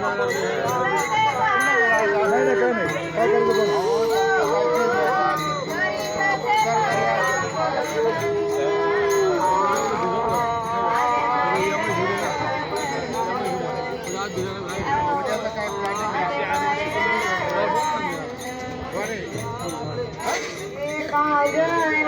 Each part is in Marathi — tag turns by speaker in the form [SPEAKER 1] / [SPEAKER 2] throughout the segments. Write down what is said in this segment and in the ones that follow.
[SPEAKER 1] नाही नाही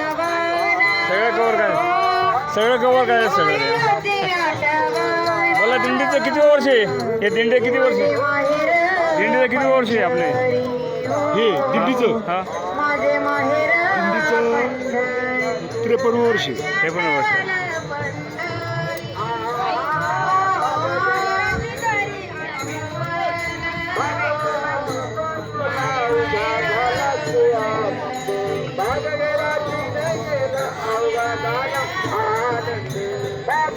[SPEAKER 2] सगळं कवर काय सगळं कवर काय सगळं मला दिंडीचं किती वर्ष आहे? हे दिंडे किती वर्ष दिंडीचं किती वर्ष आहे आपले?
[SPEAKER 1] हे दिंडीचं?
[SPEAKER 2] हा.
[SPEAKER 1] दिंडीचं त्रेपन्न वर्ष
[SPEAKER 2] हे पण वर्ष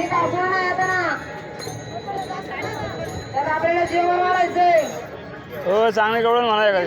[SPEAKER 3] आणि पाठवून नाही आता. ना तर आपल्याला जेवण वाढायचंय
[SPEAKER 2] हो चांगले कवडून म्हणा काय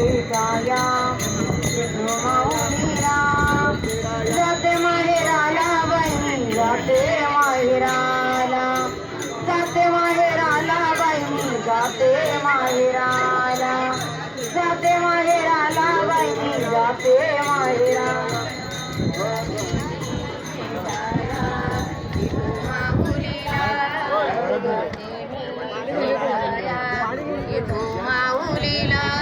[SPEAKER 3] बेताया माऊलीला जाते माहेराला बहिणी जाते माहेराला. जाते माहेराला बहिणी जाते माहेराला. जाते माहेराला बाई जाते माहेरा. माऊलीला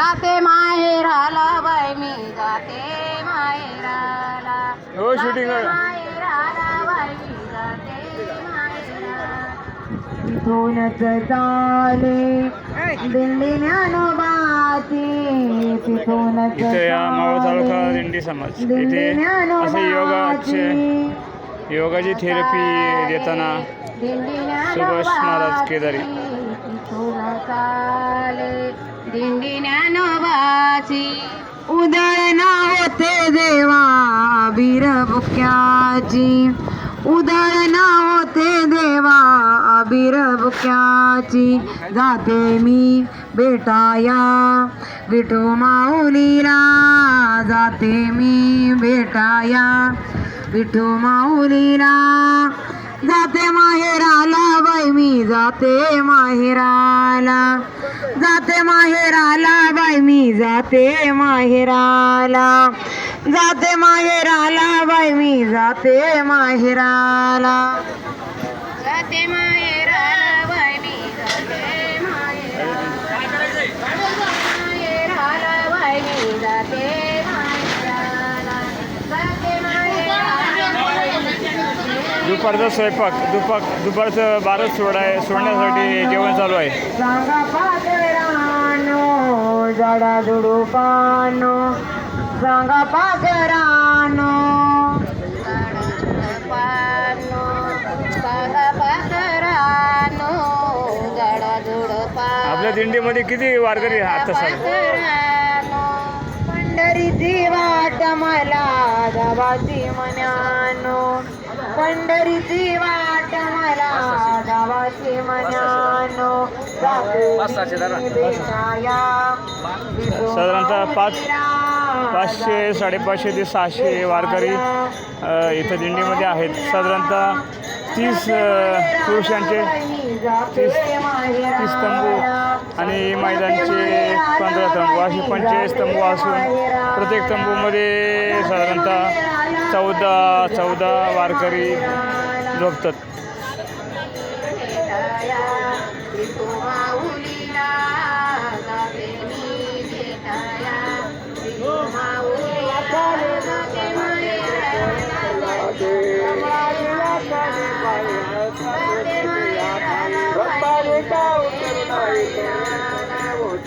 [SPEAKER 3] जाते माहेराला बहिणी जाते माहेराला.
[SPEAKER 2] हो शूटिंग
[SPEAKER 3] माहेराला बहिणी जाते तिथूनच चाले दिल्ली ज्ञानोबाची तिथूनच
[SPEAKER 2] दिंडी समाज. इथे असे योगाचे योगाची थेरपी देताना सुभाष महाराज केदारी.
[SPEAKER 3] दिंडी ज्ञानोबाची उदळना होते देवा वीर बुक्याची उदळना होते देवा वीर बुक्याची जाते मी बेटाया. विठो माऊलीला जाते मी बेटाया. विठो माऊलीला जाते माहेर जाते माहेराला. जाते माहेराला बाई मी जाते माहेराला. जाते माहेराला बाई मी जाते माहेराला. जाते माहेराला बाई मी जाते माहेराला बाई मी जाते माहेराला जाते माहेराला बाई मी जाते
[SPEAKER 2] दुपारचा स्वयंपाक दुपार दुपारचं बारच सोडाय सोडण्यासाठी जेवण चालू आहे.
[SPEAKER 3] जडा झुडुपानो सांगा झुडपा
[SPEAKER 2] आपल्या दिंडीमध्ये किती वारकरी आता
[SPEAKER 3] पंढरीची वाट मला गावाची मनानो पंढरीची वाट मला गावाची मनानो.
[SPEAKER 2] साधारणतः पाच पाचशे साडेपाचशे ते सहाशे वारकरी इथं दिंडीमध्ये आहेत. साधारणतः तीस पुरुषांचे तीस तीस तंबू आणि महिलांचे पंधरा तंबू. असे पंचेचाळीस तंबू असून प्रत्येक तंबूमध्ये साधारणतः चौदा चौदा वारकरी झोपतात.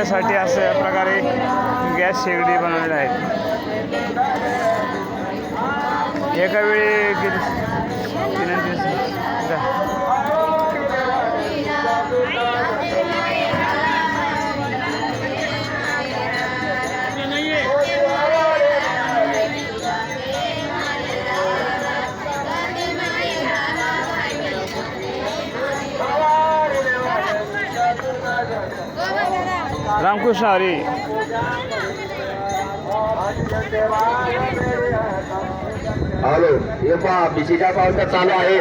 [SPEAKER 2] इथे असं अशा प्रकारे गॅस शेगडी बनवलेल्या आहेत. एका वेळी रामकृष्ण हरी।
[SPEAKER 1] हॅलो हे पहा बिशीच्या पावसात चालू आहे